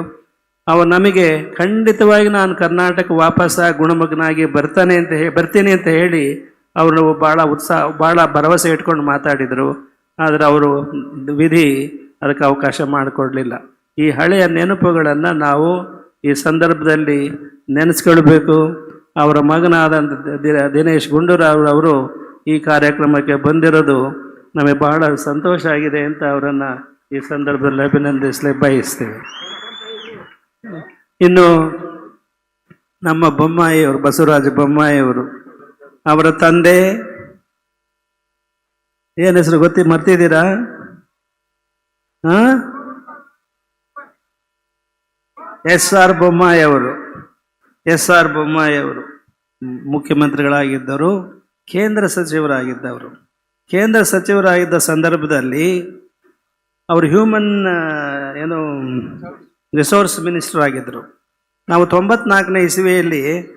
ಅವ ನಮಗೆ ಖಂಡಿತವಾಗಿ ನಾನು ಕರ್ನಾಟಕ ವಾಪಸ್ ಗುಣಮಗ್ನಾಗಿ ಬರ್ತಾನೆ ಅಂತ ಹೇ, ಬರ್ತೀನಿ ಅಂತ ಹೇಳಿ ಅವರು ಭಾಳ ಉತ್ಸಾಹ ಭಾಳ ಭರವಸೆ ಇಟ್ಕೊಂಡು ಮಾತಾಡಿದರು. ಆದರೆ ಅವರು ವಿಧಿ ಅದಕ್ಕೆ ಅವಕಾಶ ಮಾಡಿಕೊಡ್ಲಿಲ್ಲ. ಈ ಹಳೆಯ ನೆನಪುಗಳನ್ನು ನಾವು ಈ ಸಂದರ್ಭದಲ್ಲಿ ನೆನೆಸ್ಕೊಳ್ಬೇಕು. ಅವರ ಮಗನಾದಂಥ ದಿನೇಶ್ ಗುಂಡೂರಾವ್ ಅವರು ಈ ಕಾರ್ಯಕ್ರಮಕ್ಕೆ ಬಂದಿರೋದು ನಮಗೆ ಬಹಳ ಸಂತೋಷ ಆಗಿದೆ ಅಂತ ಅವರನ್ನು ಈ ಸಂದರ್ಭದಲ್ಲಿ ಅಭಿನಂದಿಸಲಿ ಬಯಸ್ತೇವೆ. ಇನ್ನು ನಮ್ಮ ಬೊಮ್ಮಾಯಿಯವರು, ಬಸವರಾಜ ಬೊಮ್ಮಾಯಿಯವರು, ಅವರ ತಂದೆ, ಏನು ಹೆಸರು ಗೊತ್ತಿ, ಮರ್ತಿದ್ದೀರಾ? ಹಾ? ಎಸ್ ಆರ್ ಬೊಮ್ಮಾಯಿ ಅವರು ಎಸ್ ಆರ್ ಬೊಮ್ಮಾಯಿ ಅವರು ಮುಖ್ಯಮಂತ್ರಿಗಳಾಗಿದ್ದರು ಕೇಂದ್ರ ಸಚಿವರಾಗಿದ್ದವರು. ಕೇಂದ್ರ ಸಚಿವರಾಗಿದ್ದ ಸಂದರ್ಭದಲ್ಲಿ ಅವರು ಹ್ಯೂಮನ್ ಏನು ರಿಸೋರ್ಸ್ ಮಿನಿಸ್ಟರ್ ಆಗಿದ್ದರು ನಾವು ತೊಂಬತ್ನಾಲ್ಕನೇ ಇಸವಿಯಲ್ಲಿ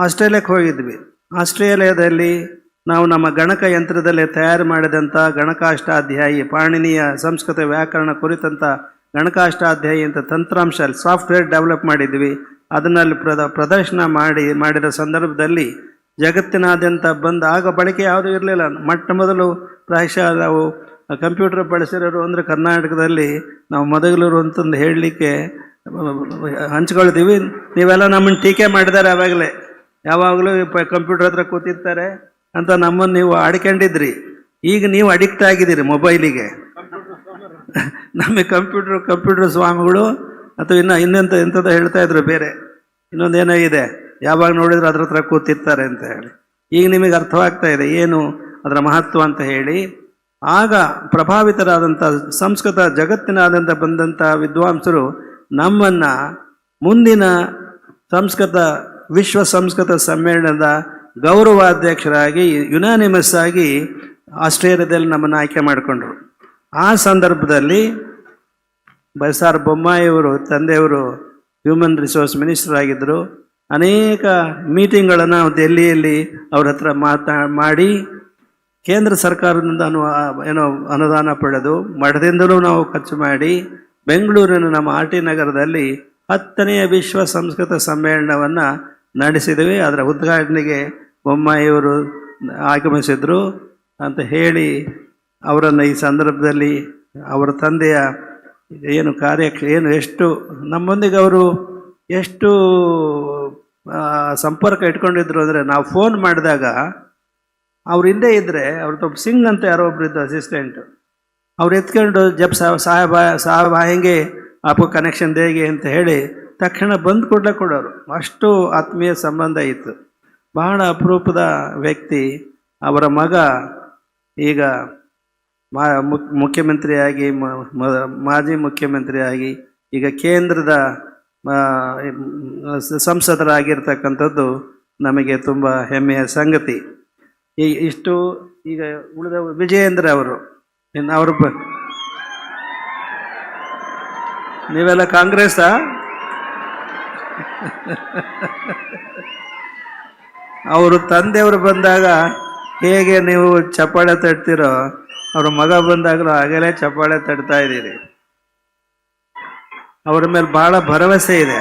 ಆಸ್ಟ್ರೇಲಿಯಾಕ್ಕೆ ಹೋಗಿದ್ವಿ. ಆಸ್ಟ್ರೇಲಿಯಾದಲ್ಲಿ ನಾವು ನಮ್ಮ ಗಣಕ ಯಂತ್ರದಲ್ಲಿ ತಯಾರು ಮಾಡಿದಂಥ ಗಣಕಾಷ್ಟಾಧ್ಯಾಯಿ, ಪಾಣಿನಿಯ ಸಂಸ್ಕೃತ ವ್ಯಾಕರಣ ಕುರಿತಂಥ ಗಣಕಾಷ್ಟಾಧ್ಯಾಯಿ ಅಂತ ತಂತ್ರಾಂಶ ಸಾಫ್ಟ್ವೇರ್ ಡೆವಲಪ್ ಮಾಡಿದ್ವಿ. ಅದನ್ನಲ್ಲಿ ಪ್ರದ, ಪ್ರದರ್ಶನ ಮಾಡಿ, ಮಾಡಿದ ಸಂದರ್ಭದಲ್ಲಿ ಜಗತ್ತಿನಾದ್ಯಂತ ಬಂದ, ಆಗ ಬಳಕೆ ಯಾವುದೂ ಇರಲಿಲ್ಲ. ಮೊಟ್ಟ ಮೊದಲು ಪ್ರಾಯಶಃ ನಾವು ಕಂಪ್ಯೂಟರ್ ಬಳಸಿರೋರು ಅಂದರೆ ಕರ್ನಾಟಕದಲ್ಲಿ ನಾವು ಮೊದಲರು ಅಂತಂದು ಹೇಳಲಿಕ್ಕೆ ಹಂಚ್ಕೊಳ್ತೀವಿ. ನೀವೆಲ್ಲ ನಮ್ಮನ್ನು ಟೀಕೆ ಮಾಡಿದ್ದಾರೆ ಆವಾಗಲೇ. ಯಾವಾಗಲೂ ಕಂಪ್ಯೂಟರ್ ಹತ್ರ ಕೂತಿರ್ತಾರೆ ಅಂತ ನಮ್ಮನ್ನು ನೀವು ಆಡ್ಕೊಂಡಿದ್ರಿ. ಈಗ ನೀವು ಅಡಿಕ್ಟ್ ಆಗಿದ್ದೀರಿ ಮೊಬೈಲಿಗೆ. ನಮಗೆ ಕಂಪ್ಯೂಟರ್ ಕಂಪ್ಯೂಟರ್ ಸ್ವಾಮಿಗಳು ಅಥವಾ ಇನ್ನು ಇನ್ನೆಂಥ ಎಂಥದ್ದು ಹೇಳ್ತಾ ಇದ್ರು ಬೇರೆ. ಇನ್ನೊಂದೇನೋ ಇದೆ. ಯಾವಾಗ ನೋಡಿದ್ರು ಅದ್ರ ಹತ್ರ ಕೂತಿರ್ತಾರೆ ಅಂತ ಹೇಳಿ. ಈಗ ನಿಮಗೆ ಅರ್ಥವಾಗ್ತಾ ಇದೆ ಏನು ಅದರ ಮಹತ್ವ ಅಂತ ಹೇಳಿ. ಆಗ ಪ್ರಭಾವಿತರಾದಂಥ ಸಂಸ್ಕೃತ ಜಗತ್ತಿನಾದ್ಯಂತ ಬಂದಂಥ ವಿದ್ವಾಂಸರು ನಮ್ಮನ್ನು ಮುಂದಿನ ಸಂಸ್ಕೃತ, ವಿಶ್ವ ಸಂಸ್ಕೃತ ಸಮ್ಮೇಳನದ ಗೌರವಾಧ್ಯಕ್ಷರಾಗಿ ಯುನಾನಿಮಸ್ ಆಗಿ ಆಸ್ಟ್ರೇಲಿಯಾದಲ್ಲಿ ನಮ್ಮನ್ನು ಆಯ್ಕೆ ಮಾಡಿಕೊಂಡ್ರು. ಆ ಸಂದರ್ಭದಲ್ಲಿ ಬೈಸಾರ್ ಬೊಮ್ಮಾಯಿಯವರು ತಂದೆಯವರು ಹ್ಯೂಮನ್ ರಿಸೋರ್ಸ್ ಮಿನಿಸ್ಟರ್ ಆಗಿದ್ದರು. ಅನೇಕ ಮೀಟಿಂಗ್ಗಳನ್ನು ದೆಹಲಿಯಲ್ಲಿ ಅವ್ರ ಹತ್ರ ಮಾತಾ, ಮಾಡಿ ಕೇಂದ್ರ ಸರ್ಕಾರದಿಂದ ಅನು ಏನೋ ಅನುದಾನ ಪಡೆದು ಮಠದಿಂದಲೂ ನಾವು ಖರ್ಚು ಮಾಡಿ ಬೆಂಗಳೂರಿನ ನಮ್ಮ ಆರ್ ಟಿ ನಗರದಲ್ಲಿ ಹತ್ತನೆಯ ವಿಶ್ವ ಸಂಸ್ಕೃತ ಸಮ್ಮೇಳನವನ್ನು ನಡೆಸಿದ್ವಿ. ಅದರ ಉದ್ಘಾಟನೆಗೆ ಬೊಮ್ಮಾಯಿಯವರು ಆಗಮಿಸಿದರು ಅಂತ ಹೇಳಿ ಅವರನ್ನು ಈ ಸಂದರ್ಭದಲ್ಲಿ ಅವರ ತಂದೆಯ ಏನು ಕಾರ್ಯ, ಏನು ಎಷ್ಟು, ನಮ್ಮೊಂದಿಗೆ ಅವರು ಎಷ್ಟು ಸಂಪರ್ಕ ಇಟ್ಕೊಂಡಿದ್ರು ಅಂದರೆ ನಾವು ಫೋನ್ ಮಾಡಿದಾಗ ಅವ್ರು ಹಿಂದೆ ಇದ್ದರೆ ಅವ್ರದ್ದು ಸಿಂಗ್ ಅಂತ ಯಾರೋ ಒಬ್ರು ಇದ್ದ ಅಸಿಸ್ಟೆಂಟ್ ಅವ್ರು ಎತ್ಕೊಂಡು ಜಪ್ ಸಾಹೇಬ್, ಸಾಹೇಬ, ಹೆಂಗೆ ಆಪು ಕನೆಕ್ಷನ್ ಹೇಗೆ ಅಂತ ಹೇಳಿ ತಕ್ಷಣ ಬಂದು ಕೊಡ್ಲೇ ಕೊಡೋರು. ಅಷ್ಟು ಆತ್ಮೀಯ ಸಂಬಂಧ ಇತ್ತು. ಬಹಳ ಅಪರೂಪದ ವ್ಯಕ್ತಿ. ಅವರ ಮಗ ಈಗ ಮಾ ಮುಖ್ಯಮಂತ್ರಿಯಾಗಿ ಮಾಜಿ ಮುಖ್ಯಮಂತ್ರಿಯಾಗಿ, ಈಗ ಕೇಂದ್ರದ ಸಂಸದರಾಗಿರ್ತಕ್ಕಂಥದ್ದು ನಮಗೆ ತುಂಬ ಹೆಮ್ಮೆಯ ಸಂಗತಿ. ಈ ಇಷ್ಟು ಈಗ ಉಳಿದ ವಿಜಯೇಂದ್ರ ಅವರು, ಇನ್ನು ಅವರು ನೀವೆಲ್ಲ ಕಾಂಗ್ರೆಸ್ಸಾ? ಅವರು ತಂದೆಯವರು ಬಂದಾಗ ಹೇಗೆ ನೀವು ಚಪ್ಪಾಳೆ ತಟ್ತೀರೋ, ಅವ್ರ ಮಗ ಬಂದಾಗಲೂ ಆಗಲೇ ಚಪ್ಪಾಳೆ ತಟ್ತಾ ಇದ್ದೀರಿ. ಅವ್ರ ಮೇಲೆ ಭಾಳ ಭರವಸೆ ಇದೆ.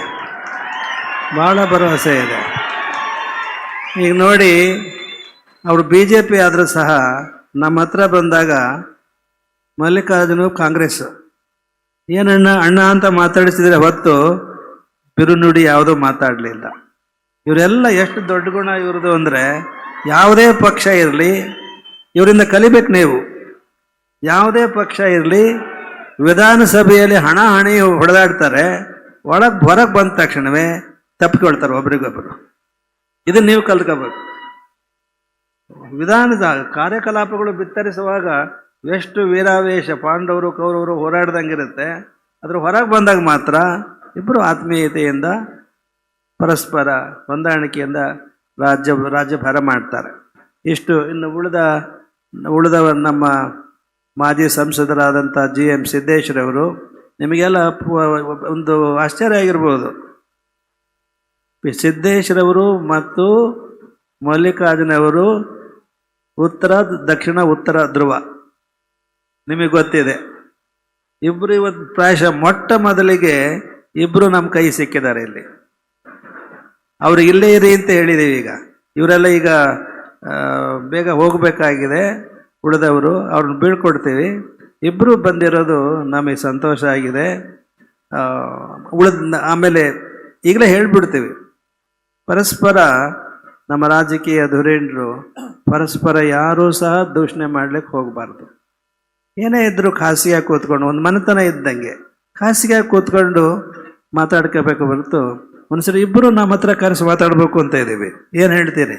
ಭಾಳ ಭರವಸೆ ಇದೆ. ಈಗ ನೋಡಿ ಅವರು ಬಿ ಜೆ ಪಿ ಆದರೂ ಸಹ ನಮ್ಮ ಹತ್ರ ಬಂದಾಗ ಮಲ್ಲಿಕಾರ್ಜುನ ಕಾಂಗ್ರೆಸ್. ಏನಣ್ಣ ಅಣ್ಣ ಅಂತ ಮಾತಾಡಿಸಿದ್ರೆ ಹೊತ್ತು ಬಿರುನುಡಿ ಯಾವುದೂ ಮಾತಾಡಲಿಲ್ಲ. ಇವರೆಲ್ಲ ಎಷ್ಟು ದೊಡ್ಡ ಗುಣ ಇವ್ರದ್ದು ಅಂದರೆ ಯಾವುದೇ ಪಕ್ಷ ಇರಲಿ, ಇವರಿಂದ ಕಲಿಬೇಕು ನೀವು. ಯಾವುದೇ ಪಕ್ಷ ಇರಲಿ, ವಿಧಾನಸಭೆಯಲ್ಲಿ ಹಣ, ಹಣಿ ಹೊಡೆದಾಡ್ತಾರೆ, ಒಳಗೆ ಹೊರಗೆ ಬಂದ ತಕ್ಷಣವೇ ತಪ್ಪಿಕೊಳ್ತಾರೆ ಒಬ್ರಿಗೊಬ್ಬರು ಇದನ್ನು ನೀವು ಕಲ್ತ್ಕೋಬೇಕು. ವಿಧಾನದ ಕಾರ್ಯಕಲಾಪಗಳು ಬಿತ್ತರಿಸುವಾಗ ಎಷ್ಟು ವೀರಾವೇಶ ಪಾಂಡವರು ಕೌರವರು ಹೋರಾಡ್ದಂಗಿರುತ್ತೆ ಅದ್ರ ಹೊರಗೆ ಬಂದಾಗ ಮಾತ್ರ ಇಬ್ಬರು ಆತ್ಮೀಯತೆಯಿಂದ ಪರಸ್ಪರ ಹೊಂದಾಣಿಕೆಯಿಂದ ರಾಜ್ಯ, ರಾಜ್ಯಭಾರ ಮಾಡ್ತಾರೆ. ಇಷ್ಟು ಇನ್ನು ಉಳಿದ ಉಳಿದ ನಮ್ಮ ಮಾಜಿ ಸಂಸದರಾದಂಥ ಜಿ ಎಂ ಸಿದ್ದೇಶ್ವರವರು ನಿಮಗೆಲ್ಲ ಒಂದು ಆಶ್ಚರ್ಯ ಆಗಿರ್ಬೋದು. ಸಿದ್ದೇಶ್ವರವರು ಮತ್ತು ಮಲ್ಲಿಕಾರ್ಜುನವರು ಉತ್ತರ, ದಕ್ಷಿಣ, ಉತ್ತರ, ಧ್ರುವ. ನಿಮಗೆ ಗೊತ್ತಿದೆ. ಇಬ್ಬರು ಇವತ್ತು ಪ್ರಾಯಶಃ ಮೊಟ್ಟ ಮೊದಲಿಗೆ ಇಬ್ಬರು ನಮ್ಮ ಕೈ ಸಿಕ್ಕಿದ್ದಾರೆ ಇಲ್ಲಿ. ಅವರು ಇಲ್ಲೇ ಇರಿ ಅಂತ ಹೇಳಿದ್ದೀವಿ ಈಗ. ಇವರೆಲ್ಲ ಈಗ ಬೇಗ ಹೋಗಬೇಕಾಗಿದೆ ಉಳಿದವರು, ಅವ್ರನ್ನ ಬೀಳ್ಕೊಡ್ತೀವಿ. ಇಬ್ಬರು ಬಂದಿರೋದು ನಮಗೆ ಸಂತೋಷ ಆಗಿದೆ. ಉಳಿದ, ಆಮೇಲೆ ಈಗಲೇ ಹೇಳಿಬಿಡ್ತೀವಿ. ಪರಸ್ಪರ ನಮ್ಮ ರಾಜಕೀಯ ಧುರೀಣರು ಪರಸ್ಪರ ಯಾರೂ ಸಹ ದೂಷಣೆ ಮಾಡ್ಲಿಕ್ಕೆ ಹೋಗಬಾರ್ದು. ಏನೇ ಇದ್ದರೂ ಖಾಸಗಿಯಾಗಿ ಕೂತ್ಕೊಂಡು, ಒಂದು ಮನೆತನ ಇದ್ದಂಗೆ ಖಾಸಗಿಯಾಗಿ ಕೂತ್ಕೊಂಡು ಮಾತಾಡ್ಕೋಬೇಕು ಹೊರತು ಒಂದ್ಸರಿ ಇಬ್ಬರು ನಮ್ಮ ಹತ್ರ ಕರೆಸಿ ಮಾತಾಡಬೇಕು ಅಂತ ಇದ್ದೀವಿ. ಏನು ಹೇಳ್ತೀರಿ?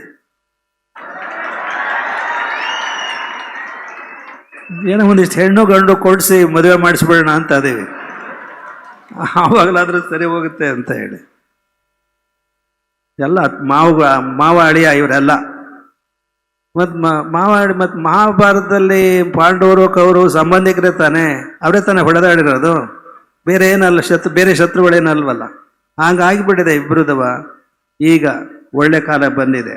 ಏನೋ ಒಂದಿಷ್ಟು ಹೆಣ್ಣು ಗಂಡು ಕೊಡಿಸಿ ಮದುವೆ ಮಾಡಿಸ್ಬಿಡೋಣ ಅಂತ ಅದೀವಿ ಆವಾಗಲಾದರೂ ಸರಿ ಹೋಗುತ್ತೆ ಅಂತ ಹೇಳಿ. ಎಲ್ಲ ಮಾವು ಮಾವ ಅಳಿಯ ಇವರೆಲ್ಲ ಮತ್ತು ಮಾವಾಡಿ ಮತ್ತು ಮಹಾಭಾರತದಲ್ಲಿ ಪಾಂಡವರು ಕವರು ಸಂಬಂಧಿಕರೇ ತಾನೇ. ಅವರೇ ತಾನೇ ಹೊಡೆದಾಡಿರೋದು. ಬೇರೆ ಏನಲ್ಲ, ಶತ್ರು, ಬೇರೆ ಶತ್ರುಗಳೇನಲ್ವಲ್ಲ. ಹಾಗಾಗಿಬಿಟ್ಟಿದೆ ಇಬ್ಬರದವ ಈಗ ಒಳ್ಳೆ ಕಾಲ ಬಂದಿದೆ.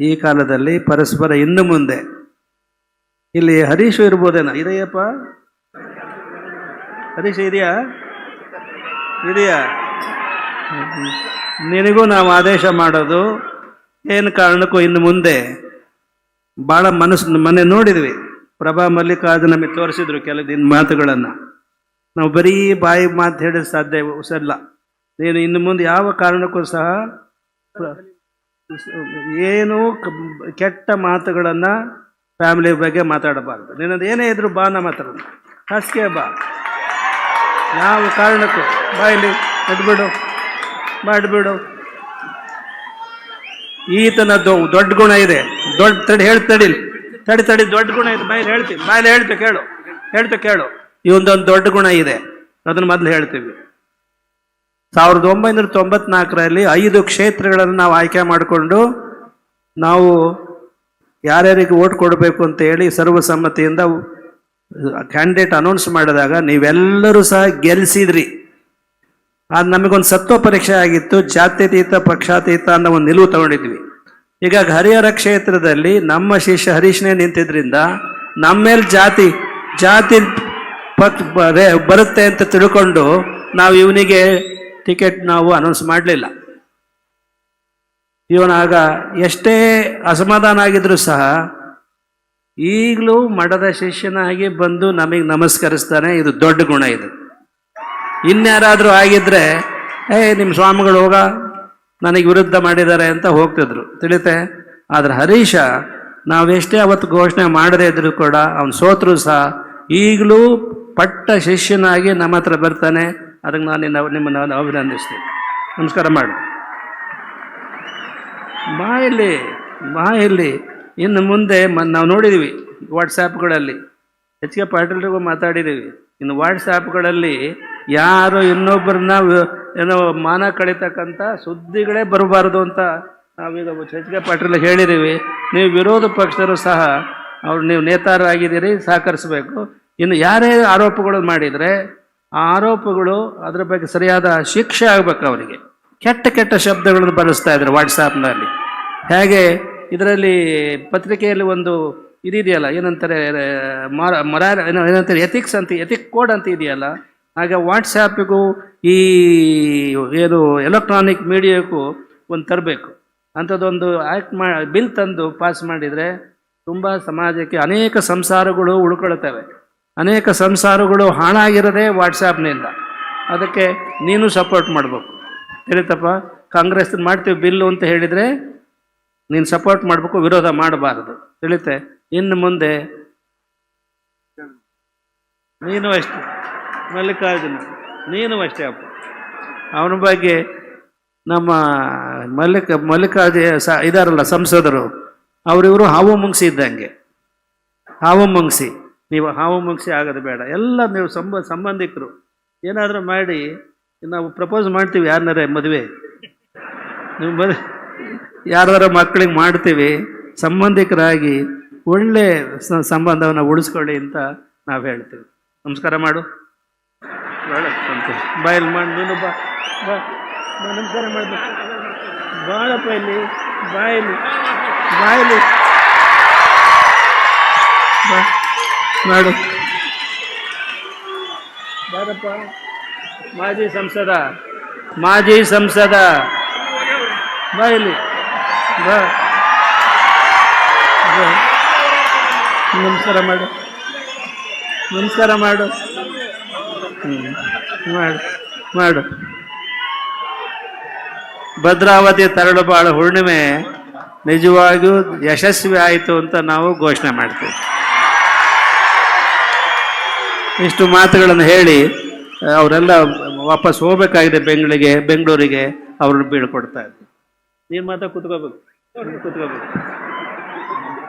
ಈ ಕಾಲದಲ್ಲಿ ಪರಸ್ಪರ ಇನ್ನು ಮುಂದೆ. ಇಲ್ಲಿ ಹರೀಶು ಇರ್ಬೋದೇನೋ? ಇದೆಯಪ್ಪ? ಹರೀಶ್ ಇದೆಯಾ? ಇದೆಯಾ? ನಿನಗೂ ನಾವು ಆದೇಶ ಮಾಡೋದು. ಏನು ಕಾರಣಕ್ಕೂ ಇನ್ನು ಮುಂದೆ ಭಾಳ ಮನಸ್ಸು ಮನೆ ನೋಡಿದ್ವಿ. ಪ್ರಭಾ ಮಲ್ಲಿಕಾರ್ಜುನ ನಮಗೆ ತೋರಿಸಿದ್ರು ಕೆಲವು ದಿನ ಮಾತುಗಳನ್ನು. ನಾವು ಬರೀ ಬಾಯಿ ಮಾತು ಹೇಳಿದ್ರೆ ಸಾಧ್ಯ ಸಲ್ಲ ನೀನು ಇನ್ನು ಮುಂದೆ ಯಾವ ಕಾರಣಕ್ಕೂ ಸಹ ಏನೂ ಏನು ಕೆಟ್ಟ ಮಾತುಗಳನ್ನು ಫ್ಯಾಮಿಲಿ ಬಗ್ಗೆ ಮಾತಾಡಬಾರ್ದು. ನಿನ್ನದು ಏನೇ ಇದ್ರು ಬಾ ನಾ ಹತ್ರ. ಹಾಸಿಗೆ ಬಾ. ಯಾವ ಕಾರಣಕ್ಕೂ ಬಾಯಲ್ಲಿ ಎದ್ಬಿಡು. ಮಾಡಿಬಿಡು. ಈತನ ದೊ- ದೊಡ್ಡ ಗುಣ ಇದೆ. ದೊಡ್ಡ ತಡಿ ಹೇಳ್ತ ತಡಿ. ತಡಿ ತಡಿ, ದೊಡ್ಡ ಗುಣ ಇದೆ. ಬಾಯಲ್ಲಿ ಹೇಳ್ತೀವಿ ಬಾಯಲ್ಲಿ ಹೇಳ್ಬೇಕು ಕೇಳು. ಹೇಳ್ತೇವೆ ಕೇಳು. ಇವೊಂದೊಂದು ದೊಡ್ಡ ಗುಣ ಇದೆ. ಅದನ್ನ ಮೊದಲು ಹೇಳ್ತೀವಿ. ಸಾವಿರದ ಒಂಬೈನೂರ ತೊಂಬತ್ನಾಲ್ಕರಲ್ಲಿ ಐದು ಕ್ಷೇತ್ರಗಳನ್ನು ನಾವು ಆಯ್ಕೆ ಮಾಡಿಕೊಂಡು ನಾವು ಯಾರ್ಯಾರಿಗೆ ಓಟ್ ಕೊಡಬೇಕು ಅಂತ ಹೇಳಿ ಸರ್ವಸಮ್ಮತಿಯಿಂದ ಕ್ಯಾಂಡಿಡೇಟ್ ಅನೌನ್ಸ್ ಮಾಡಿದಾಗ ನೀವೆಲ್ಲರೂ ಸಹ ಗೆಲ್ಲಿಸಿದ್ರಿ ಅದು ನಮಗೊಂದು ಸತ್ವ ಪರೀಕ್ಷೆ ಆಗಿತ್ತು, ಜಾತ್ಯತೀತ, ಪಕ್ಷಾತೀತ ಅನ್ನೋ ಒಂದು ನಿಲುವು ತಗೊಂಡಿದ್ವಿ. ಈಗ ಹರಿಹರ ಕ್ಷೇತ್ರದಲ್ಲಿ ನಮ್ಮ ಶಿಷ್ಯ ಹರೀಶ್ನೇ ನಿಂತಿದ್ರಿಂದ ನಮ್ಮ ಮೇಲೆ ಜಾತಿ ಜಾತಿ ಪಕ್ ಬರೆ- ಬರುತ್ತೆ ಅಂತ ತಿಳ್ಕೊಂಡು ನಾವು ಇವನಿಗೆ ಟಿಕೆಟ್ ನಾವು ಅನೌನ್ಸ್ ಮಾಡಲಿಲ್ಲ. ಇವನಾಗ ಎಷ್ಟೇ ಅಸಮಾಧಾನ ಆಗಿದ್ರು ಸಹ ಈಗಲೂ ಮಠದ ಶಿಷ್ಯನಾಗಿ ಬಂದು ನಮಗೆ ನಮಸ್ಕರಿಸ್ತಾನೆ, ಇದು ದೊಡ್ಡ ಗುಣ ಇದು. ಇನ್ಯಾರಾದರೂ ಆಗಿದ್ದರೆ ಏ ನಿಮ್ಮ ಸ್ವಾಮಿಗಳು ಹೋಗ, ನನಗೆ ವಿರುದ್ಧ ಮಾಡಿದ್ದಾರೆ ಅಂತ ಹೋಗ್ತಿದ್ರು. ತಿಳಿತೆ? ಆದರೆ ಹರೀಶ, ನಾವೆಷ್ಟೇ ಅವತ್ತು ಘೋಷಣೆ ಮಾಡದೇ ಇದ್ರು ಕೂಡ ಅವನು ಸೋತರು ಸಹ ಈಗಲೂ ಪಟ್ಟ ಶಿಷ್ಯನಾಗಿ ನಮ್ಮ ಹತ್ರ ಬರ್ತಾನೆ. ಅದಕ್ಕೆ ನಾನು ನಿನ್ನ, ನಿಮ್ಮನ್ನು ನಾನು ಅಭಿನಂದಿಸ್ತೀನಿ. ನಮಸ್ಕಾರ ಮಾಡು. ಬಾಯಲ್ಲಿ ಬಾಯಲ್ಲಿ ಇನ್ನು ಮುಂದೆ ಮ, ನಾವು ನೋಡಿದ್ದೀವಿ ವಾಟ್ಸಾಪ್ಗಳಲ್ಲಿ ಎಚ್ ಕೆ ಪಾಟೀಲ್ರಿಗೂ ಮಾತಾಡಿದ್ದೀವಿ ಇನ್ನು ವಾಟ್ಸಾಪ್ಗಳಲ್ಲಿ ಯಾರು ಇನ್ನೊಬ್ಬರನ್ನ ಏನೋ ಮಾನ ಕಳೀತಕ್ಕಂಥ ಸುದ್ದಿಗಳೇ ಬರಬಾರ್ದು ಅಂತ ನಾವೀಗ ಕೆ ಪಾಟೀಲ್ ಹೇಳಿದ್ದೀವಿ ನೀವು ವಿರೋಧ ಪಕ್ಷರು ಸಹ ಅವ್ರು ನೀವು ನೇತಾರರಾಗಿದ್ದೀರಿ, ಸಹಕರಿಸಬೇಕು. ಇನ್ನು ಯಾರೇ ಆರೋಪಗಳು ಮಾಡಿದರೆ ಆ ಆರೋಪಗಳು ಅದರ ಬಗ್ಗೆ ಸರಿಯಾದ ಶಿಕ್ಷೆ ಆಗಬೇಕು ಅವರಿಗೆ. ಕೆಟ್ಟ ಕೆಟ್ಟ ಶಬ್ದಗಳನ್ನು ಬಳಸ್ತಾ ಇದ್ದಾರೆ ವಾಟ್ಸಾಪ್ನಲ್ಲಿ. ಹೇಗೆ ಇದರಲ್ಲಿ ಪತ್ರಿಕೆಯಲ್ಲಿ ಒಂದು ಇದಿದೆಯಲ್ಲ, ಏನಂತಾರೆ ಮರ ಮರ, ಏನೋ, ಏನಂತಾರೆ ಎಥಿಕ್ಸ್ ಅಂತ ಎಥಿಕ್ ಕೋಡ್ ಅಂತ ಇದೆಯಲ್ಲ, ಹಾಗೆ ವಾಟ್ಸಾಪಿಗೂ ಈ, ಏನು ಎಲೆಕ್ಟ್ರಾನಿಕ್ ಮೀಡಿಯಾಕ್ಕೂ ಒಂದು ತರಬೇಕು. ಅಂಥದ್ದೊಂದು ಆ್ಯಕ್ಟ್ ಮಾ ಬಿಲ್ ತಂದು ಪಾಸ್ ಮಾಡಿದರೆ ತುಂಬ ಸಮಾಜಕ್ಕೆ ಅನೇಕ ಸಂಸಾರಗಳು ಉಳ್ಕೊಳ್ತವೆ. ಅನೇಕ ಸಂಸಾರಗಳು ಹಾಳಾಗಿರೋದೇ ವಾಟ್ಸಾಪ್ನಿಂದ ಅದಕ್ಕೆ ನೀನು ಸಪೋರ್ಟ್ ಮಾಡಬೇಕು. ತಿಳಿತಪ್ಪ? ಕಾಂಗ್ರೆಸ್ ಮಾಡ್ತೀವಿ ಬಿಲ್ಲು ಅಂತ ಹೇಳಿದರೆ ನೀನು ಸಪೋರ್ಟ್ ಮಾಡಬೇಕು, ವಿರೋಧ ಮಾಡಬಾರದು. ತಿಳಿತೆ? ಇನ್ನು ಮುಂದೆ ನೀನು ಅಷ್ಟೇ. ಮಲ್ಲಿಕಾರ್ಜುನ, ನೀನು ಅಷ್ಟೇ ಅಪ್ಪ. ಅವನ ಬಗ್ಗೆ ನಮ್ಮ ಮಲ್ಲಿಕ ಮಲ್ಲಿಕಾರ್ಜುನ ಸ, ಇದಾರಲ್ಲ ಸಂಸದರು, ಅವರಿವರು ಹಾವು ಮುಂಗಿಸಿ ಇದ್ದಂಗೆ. ಹಾವು ಮುಂಗಿಸಿ. ನೀವು ಹಾವು ಮುಂಗ್ಸಿ ಆಗೋದು ಬೇಡ. ಎಲ್ಲ ನೀವು ಸಂಬ, ಸಂಬಂಧಿಕರು, ಏನಾದರೂ ಮಾಡಿ, ನಾವು ಪ್ರಪೋಸ್ ಮಾಡ್ತೀವಿ ಯಾರನ್ನಾರೇ ಮದುವೆ. ನೀವು ಮದುವೆ ಯಾರಾದ್ರೂ ಮಕ್ಕಳಿಗೆ ಮಾಡ್ತೀವಿ, ಸಂಬಂಧಿಕರಾಗಿ ಒಳ್ಳೆ ಸಂಬಂಧವನ್ನು ಉಳಿಸ್ಕೊಳ್ಳಿ ಅಂತ ನಾವು ಹೇಳ್ತೀವಿ. ನಮಸ್ಕಾರ ಮಾಡು. ಭಾಳ ಸಂತೋಷ. ಬಾಯಲ್ಲಿ ಮಾಡಿ ಬಾ ಬಾ ನಮಸ್ಕಾರ ಮಾಡಬೇಕು. ಬಾಳಪ್ಪ ಇಲ್ಲಿ ಬಾಯಲ್ಲಿ ಬಾಯಲ್ಲಿ. ಬಾ, ಮಾಡು. ಬಾರಪ್ಪ ಮಾಜಿ ಸಂಸದ ಮಾಜಿ ಸಂಸದ. ಬಾ ಇಲ್ಲಿ ಬಾ ಬಾ. ನಮಸ್ಕಾರ ಮಾಡು. ನಮಸ್ಕಾರ ಮಾಡು. ಮಾಡು ಮಾಡು. ಭದ್ರಾವತಿ ತರಳುಬಾಳು ಹುಣ್ಣಿಮೆ ನಿಜವಾಗಿಯೂ ಯಶಸ್ವಿ ಆಯಿತು ಅಂತ ನಾವು ಘೋಷಣೆ ಮಾಡ್ತೀವಿ. ಇಷ್ಟು ಮಾತುಗಳನ್ನು ಹೇಳಿ, ಅವರೆಲ್ಲ ವಾಪಸ್ ಹೋಗ್ಬೇಕಾಗಿದೆ ಬೆಂಗಳಿಗೆ ಬೆಂಗಳೂರಿಗೆ, ಅವ್ರನ್ನ ಬೀಳ್ಕೊಡ್ತಾ ಇದ್ದೀವಿ ನೀನು ಮಾತ್ರ ಕುತ್ಕೋಬೇಕು. ಕುತ್ಕೋಬೇಕು.